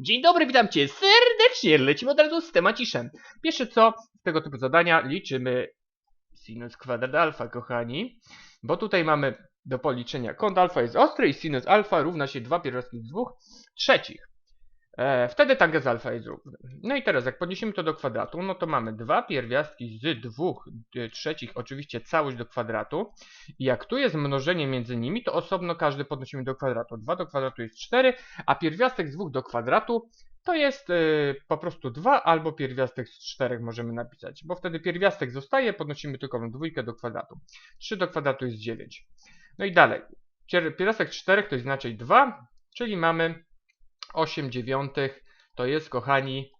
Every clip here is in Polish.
Dzień dobry, witam cię serdecznie. Lecimy od razu z temaciszem. Pierwsze co, z tego typu zadania liczymy sinus kwadrat alfa, kochani. Bo tutaj mamy do policzenia kąt alfa jest ostry i sinus alfa równa się 2 pierwiastki z 2 trzecich. E, wtedy tangens alfa jest równy. No i teraz jak podniesiemy to do kwadratu, no to mamy 2 pierwiastki z 2 y, trzecich, oczywiście całość do kwadratu. I jak tu jest mnożenie między nimi, to osobno każdy podnosimy do kwadratu. 2 do kwadratu jest 4, a pierwiastek z 2 do kwadratu to jest y, po prostu 2 albo pierwiastek z 4 możemy napisać, bo wtedy pierwiastek zostaje, podnosimy tylko dwójkę do kwadratu. 3 do kwadratu jest 9. No i dalej. Pier- Pierwiastek 4 to jest inaczej 2, czyli mamy 8 dziewiątych, to jest, kochani,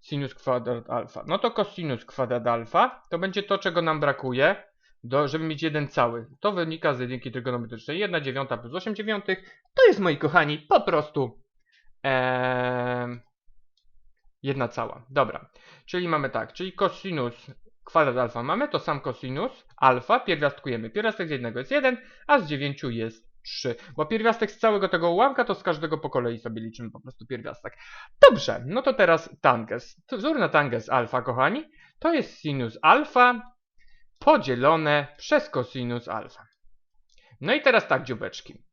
sinus kwadrat alfa. No to cosinus kwadrat alfa to będzie to, czego nam brakuje, do, żeby mieć jeden cały. To wynika z jedynki trygonometrycznej. 1 dziewiąta plus 8 dziewiątych to jest, moi kochani, po prostu em, jedna cała. Dobra, czyli mamy tak, czyli cosinus kwadrat alfa mamy, to sam cosinus alfa pierwiastkujemy. Pierwiastek z jednego jest 1, a z 9 jest 3. Bo pierwiastek z całego tego ułamka to z każdego po kolei sobie liczymy po prostu pierwiastek. Dobrze, no to teraz tangens. Wzór na tangens alfa, kochani, to jest sinus alfa podzielone przez cosinus alfa. No i teraz tak, dziubeczki.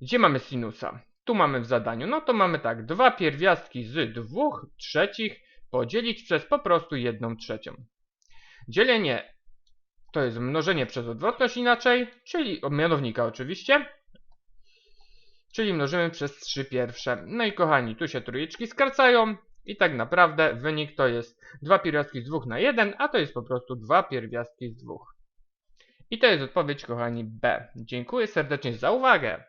Gdzie mamy sinusa? Tu mamy w zadaniu. No to mamy tak, dwa pierwiastki z dwóch trzecich podzielić przez po prostu jedną trzecią. Dzielenie to jest mnożenie przez odwrotność inaczej, czyli mianownika oczywiście. Czyli mnożymy przez 3 pierwsze. No i kochani, tu się trójeczki skracają i tak naprawdę wynik to jest 2 pierwiastki z 2 na 1, a to jest po prostu 2 pierwiastki z 2. I to jest odpowiedź kochani B. Dziękuję serdecznie za uwagę.